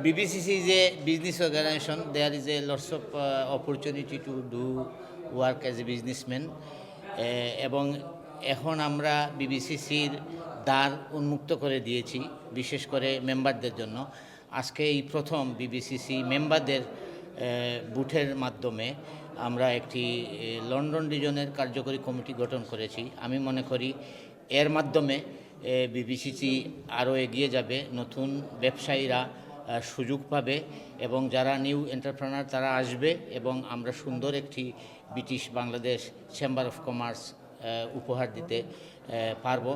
BBCC is a business organization. There is a lots of uh, opportunity to do work as a businessman. Uh, এবং এখন আমরা বিবিসিসির দ্বার উন্মুক্ত করে দিয়েছি বিশেষ করে মেম্বারদের জন্য আজকে এই প্রথম বিবিসিসি মেম্বারদের বুথের মাধ্যমে আমরা একটি লন্ডন রিজনের কার্যকরী কমিটি গঠন করেছি আমি মনে করি এর মাধ্যমে বিবিসিসি আরও এগিয়ে যাবে নতুন ব্যবসায়ীরা সুযোগ পাবে এবং যারা নিউ এন্টারপ্রেনার তারা আসবে এবং আমরা সুন্দর একটি British Bangladesh chamber of commerce উপহার দিতে পারব।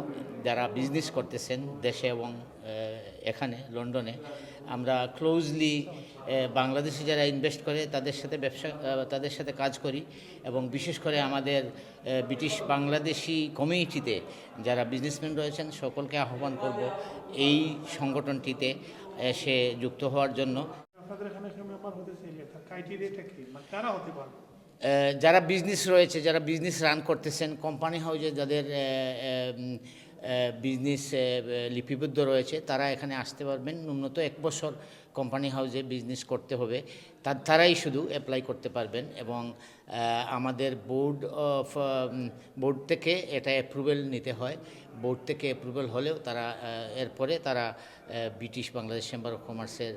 যারা বিজনেস করতেছেন দেশে এবং এখানে, লন্ডনে, আমরা ক্লোজলি বাংলাদেশে যারা ইনভেস্ট করে তাদের সাথে ব্যবসা তাদের সাথে কাজ করি এবং বিশেষ করে আমাদের ব্রিটিশ বাংলাদেশি কমিউনিটিতে যারা বিজনেসম্যান রয়েছেন সকলকে আহ্বান করব এই সংগঠনটিতে। এসে যুক্ত হওয়ার জন্য। যারা বিজনেস রয়েছে যারা বিজনেস রান করতেছেন কোম্পানি হাউজে যাদের বিজনেস লিপিবদ্ধ রয়েছে তারা এখানে আসতে পারবেন। ন্যূনত এক বছর কোম্পানি হাউজে বিজনেস করতে হবে। তার তারাই শুধু অ্যাপ্লাই করতে পারবেন এবং আমাদের বোর্ড অফ বোর্ড থেকে এটা অ্যাপ্রুভেল নিতে হয়। বোর্ড থেকে অ্যাপ্রুভেল হলেও তারা এরপরে তারা ব্রিটিশ বাংলাদেশ চেম্বার অফ কমার্সের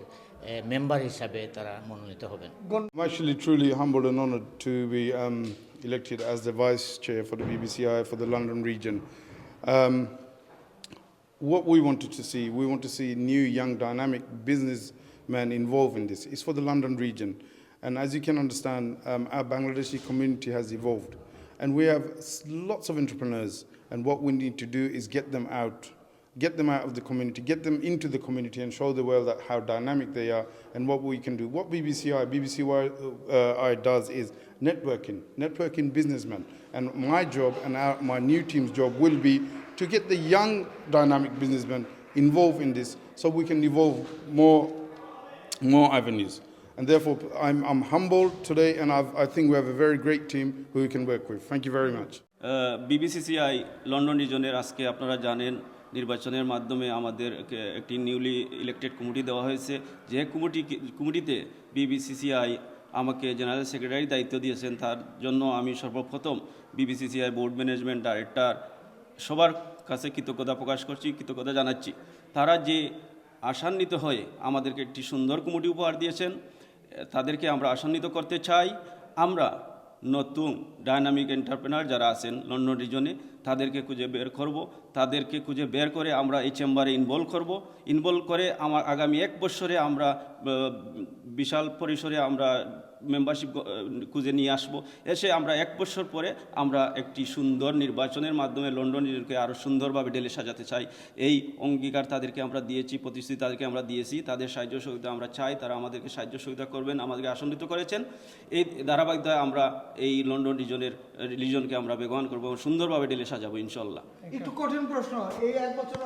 মেম্বার হিসাবে তারা মনোনীত হবেন। I'm actually truly humbled and honoured to be um, elected as the. Um, what we wanted to see, we want to see new, young, dynamic businessmen involved in this. It's for the London region. And as you can understand, um, our Bangladeshi community has evolved. And we have lots of entrepreneurs. And what we need to do is get them out, get them out of the community, get them into the community and show the world that how dynamic they are and what we can do. What BBCI, BBCI uh, I does is networking, networking businessmen. And my job and our, my new team's job will be to get the young dynamic businessmen involved in this so we can evolve more, more avenues. And therefore, I'm, I'm humbled today and I've, I think we have a very great team who we can work with. Thank you very much. BBCCI London রিজনের আজকে আপনারা জানেন নির্বাচনের মাধ্যমে আমাদের একটি newly elected committee দেওয়া হয়েছে। যে কমিটি কমিটিতে বিবিসিসিআই আমাকে জেনারেল সেক্রেটারি দায়িত্ব দিয়েছেন, তার জন্য আমি সর্বপ্রথম বিবিসিসিআই বোর্ড ম্যানেজমেন্ট ডাইরেক্টর সবার কাছে কৃতজ্ঞতা প্রকাশ করছি, কৃতজ্ঞতা জানাচ্ছি। তারা যে আশান্বিত হয়ে আমাদেরকে একটি সুন্দর কমিটি উপহার দিয়েছেন তাদেরকে আমরা আশান্বিত করতে চাই। আমরা নতুন ডাইনামিক এন্টারপ্রেনার যারা আছেন লন্ডন রিজনে তাদেরকে খুঁজে বের করব। তাদেরকে খুঁজে বের করে আমরা এই চেম্বারে ইনভলভ করব। ইনভলভ করে আমার আগামী এক বছরে আমরা বিশাল পরিসরে আমরা মেম্বারশিপ খুঁজে নিয়ে আসব। এসে আমরা এক বছর পরে আমরা একটি সুন্দর নির্বাচনের মাধ্যমে লন্ডন রিজনকে আরও সুন্দরভাবে ঢেলে সাজাতে চাই। এই অঙ্গীকার তাদেরকে আমরা দিয়েছি, প্রতিশ্রুতি তাদেরকে আমরা দিয়েছি, তাদের সাহায্য সহযোগিতা আমরা চাই, তারা আমাদেরকে সাহায্য সহযোগিতা করবেন, আমাদেরকে আসন্নিত করেছেন। এই ধারাবাহিকতায় আমরা এই লন্ডন রিজনের রিজনকে আমরা বেগবান করব সুন্দরভাবে ঢেলে সাজাবো ইনশাল্লাহ একটু কঠিন প্রশ্ন, এই এক বছর